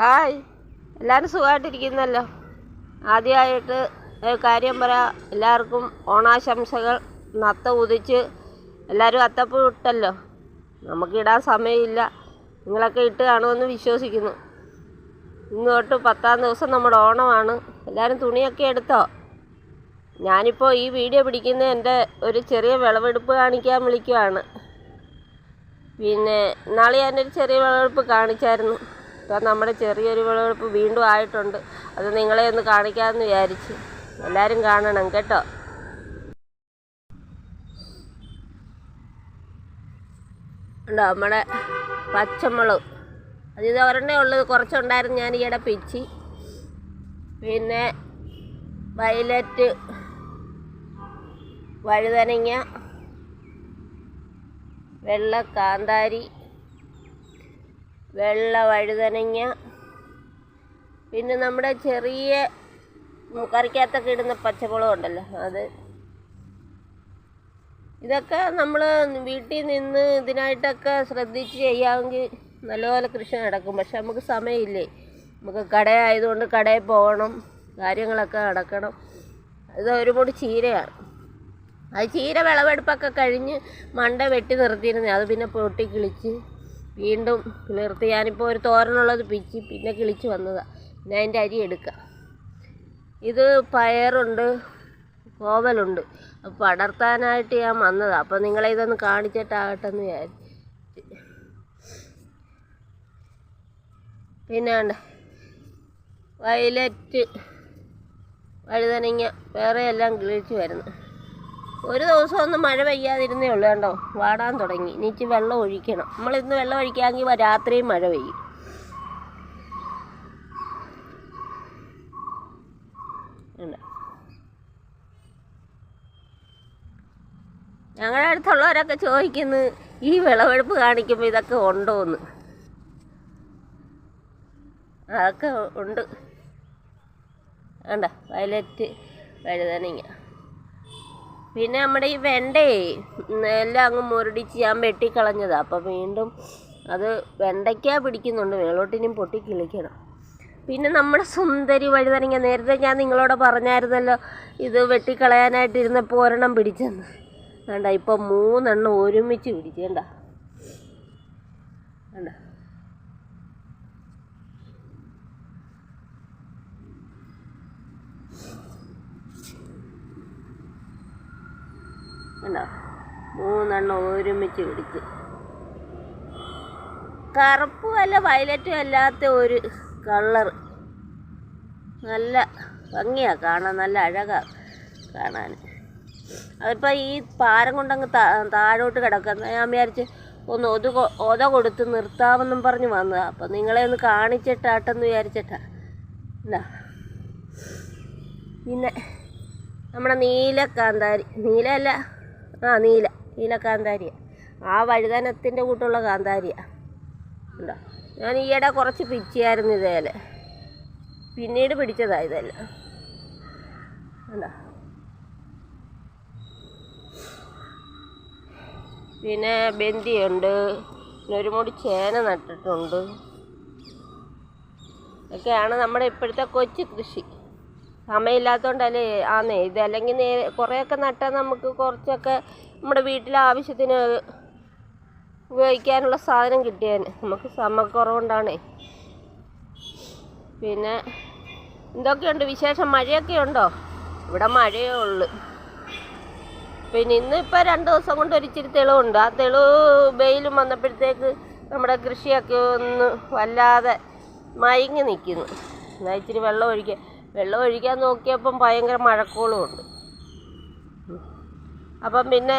Hi. എല്ലാവരും സുഖമായിട്ടിരിക്കുന്നല്ലോ. ആദ്യമായിട്ട് കാര്യം പറയാം എല്ലാവർക്കും ഓണാശംസകൾ. നത്ത ഉദിച്ച് എല്ലാവരും അത്തപ്പൂ ഇട്ടല്ലോ നമുക്ക് ഇടാൻ സമയമില്ല. നിങ്ങളൊക്കെ ഇട്ട് കാണുമെന്ന് വിശ്വസിക്കുന്നു. ഇന്ന് തൊട്ട് പത്താം ദിവസം നമ്മുടെ ഓണമാണ്. എല്ലാവരും തുണിയൊക്കെ എടുത്തോ? ഞാനിപ്പോൾ ഈ വീഡിയോ പിടിക്കുന്ന എന്റെ ഒരു ചെറിയ വിളവെടുപ്പ് കാണിക്കാൻ വിളിക്കുവാണ്. പിന്നെ നാളെ ഞാനൊരു ചെറിയ വിളവെടുപ്പ് കാണിച്ചായിരുന്നു. ഇപ്പം നമ്മുടെ ചെറിയൊരു വിളവെടുപ്പ് വീണ്ടും ആയിട്ടുണ്ട്. അത് നിങ്ങളെ ഒന്ന് കാണിക്കാമെന്ന് വിചാരിച്ച്. എല്ലാവരും കാണണം കേട്ടോ. ഉണ്ടോ നമ്മുടെ പച്ചമുളക്. അത് ഇത് ഒരെണ്ണേ ഉള്ളത് കുറച്ചുണ്ടായിരുന്നു ഞാൻ ഈയിടെ പിച്ചി. പിന്നെ വയലറ്റ് വഴുതനങ്ങ വെള്ള കാന്താരി വെള്ള വഴുതനങ്ങ. പിന്നെ നമ്മുടെ ചെറിയ കറിക്കകത്തൊക്കെ ഇടുന്ന പച്ചമുളക് ഉണ്ടല്ലോ അത്. ഇതൊക്കെ നമ്മൾ വീട്ടിൽ നിന്ന് ഇതിനായിട്ടൊക്കെ ശ്രദ്ധിച്ച് ചെയ്യാമെങ്കിൽ നല്ലപോലെ കൃഷി നടക്കും. പക്ഷെ നമുക്ക് സമയമില്ലേ? നമുക്ക് കടയായതുകൊണ്ട് കടയിൽ പോകണം കാര്യങ്ങളൊക്കെ നടക്കണം. ഇത് ഒരു പൊടി ചീരയാണ്. അത് ചീര വിളവെടുപ്പൊക്കെ കഴിഞ്ഞ് മണ്ട വെട്ടി നിർത്തിയിരുന്നേ അത് പിന്നെ പൊട്ടി കിളിച്ച് വീണ്ടും നിർത്തി ഞാനിപ്പോൾ ഒരു തോരനുള്ളത് പിച്ചി പിന്നെ കിളിച്ച് വന്നതാണ് ഞാൻ അതിന്റെ അരി എടുക്കാം. ഇത് പയറുണ്ട് കോവലുണ്ട് അപ്പോൾ പടർത്താനായിട്ട് ഞാൻ വന്നതാണ് അപ്പോൾ നിങ്ങളെ ഇതൊന്ന് കാണിച്ചിട്ടാകട്ടെ എന്ന് വിചാരിച്ചു പിന്നെ വയലറ്റ് വഴുതനങ്ങ വേറെ എല്ലാം കിളിച്ച് വരുന്നു. ഒരു ദിവസം ഒന്ന് മഴ പെയ്യാതിരുന്നേ ഉള്ളൂ കണ്ടോ? വാടാൻ തുടങ്ങി. ഇനിച്ച് വെള്ളം ഒഴിക്കണം. നമ്മൾ ഇന്ന് വെള്ളം ഒഴിക്കാമെങ്കിൽ രാത്രിയും മഴ പെയ്യും. ഞങ്ങളുടെ അടുത്തുള്ളവരൊക്കെ ചോദിക്കുന്നു ഈ വിളവെടുപ്പ് കാണിക്കുമ്പോൾ ഇതൊക്കെ ഉണ്ടോന്ന് അതൊക്കെ ഉണ്ട്. വേണ്ട വയലറ്റ് വഴുതനങ്ങ. പിന്നെ നമ്മുടെ ഈ വെണ്ടേ എല്ലാം അങ്ങ് മുരടിച്ച് ഞാൻ വെട്ടിക്കളഞ്ഞതാണ് അപ്പോൾ വീണ്ടും അത് വെണ്ടയ്ക്ക പിടിക്കുന്നുണ്ട്. മേളോട്ടിനും പൊട്ടി കിളിക്കണം. പിന്നെ നമ്മുടെ സുന്ദരി വഴുതനങ്ങ. നേരത്തെ ഞാൻ നിങ്ങളോട് പറഞ്ഞായിരുന്നല്ലോ ഇത് വെട്ടിക്കളയാനായിട്ടിരുന്നപ്പോൾ ഒരെണ്ണം പിടിച്ചെന്ന്. വേണ്ട ഇപ്പം മൂന്നെണ്ണം ഒരുമിച്ച് പിടിച്ചേണ്ട വേണ്ട കണ്ടോ? മൂന്നെണ്ണം ഒരുമിച്ച് പിടിച്ച്. കറുപ്പും അല്ല വയലറ്റും അല്ലാത്ത ഒരു കളർ. നല്ല ഭംഗിയാണ് കാണാൻ നല്ല അഴകാണ് കാണാൻ. അതിപ്പോൾ ഈ പാരം കൊണ്ടങ്ങ് താഴോട്ട് കിടക്കുന്ന ഞാൻ വിചാരിച്ച് ഒന്ന് ഒതു ഒത കൊടുത്ത് നിർത്താമെന്നും പറഞ്ഞ് വന്നതാണ് അപ്പം നിങ്ങളെ ഒന്ന് കാണിച്ചിട്ടാട്ടെന്ന് വിചാരിച്ചിട്ടാ. എന്താ പിന്നെ നമ്മുടെ നീലക്കാന്താരി. നീലയല്ല ആ നീല. നീല കാന്താരിയ. ആ വഴുതനത്തിന്റെ കൂട്ടുള്ള കാന്താരിയ. ഉണ്ടോ ഞാൻ ഈയിടെ കുറച്ച് പിച്ചിയായിരുന്നു ഇതേലെ. പിന്നീട് പിടിച്ചതാണ് ഇതെല്ലാം. ഉണ്ടോ പിന്നെ ബന്ദിയുണ്ട് പിന്നെ ഒരു മുടി ചേന നട്ടിട്ടുണ്ട്. ഇതൊക്കെയാണ് നമ്മുടെ ഇപ്പോഴത്തെ കൊച്ചു കൃഷി. സമയമില്ലാത്തതുകൊണ്ടല്ലേ ആന്നേ. ഇത് അല്ലെങ്കിൽ നേരെ കുറേയൊക്കെ നട്ടാൽ നമുക്ക് കുറച്ചൊക്കെ നമ്മുടെ വീട്ടിലെ ആവശ്യത്തിന് ഉപയോഗിക്കാനുള്ള സാധനം കിട്ടിയാൽ നമുക്ക് സമക്കുറവുണ്ടാണേ പിന്നെ എന്തൊക്കെയുണ്ട് വിശേഷം? മഴയൊക്കെ ഉണ്ടോ? ഇവിടെ മഴയേ ഉള്ളു. പിന്നെ ഇന്നിപ്പോൾ രണ്ട് ദിവസം കൊണ്ട് ഒരിച്ചിരി തെളിവുണ്ട്. ആ തെളിവ് വെയിലും വന്നപ്പോഴത്തേക്ക് നമ്മുടെ കൃഷിയൊക്കെ ഒന്ന് വല്ലാതെ മയങ്ങി നിൽക്കുന്നു എന്നാൽ ഇച്ചിരി വെള്ളം ഒഴിക്കാൻ വെള്ളം ഒഴിക്കാൻ നോക്കിയപ്പം ഭയങ്കര മഴക്കോളും ഉണ്ട്. അപ്പം പിന്നെ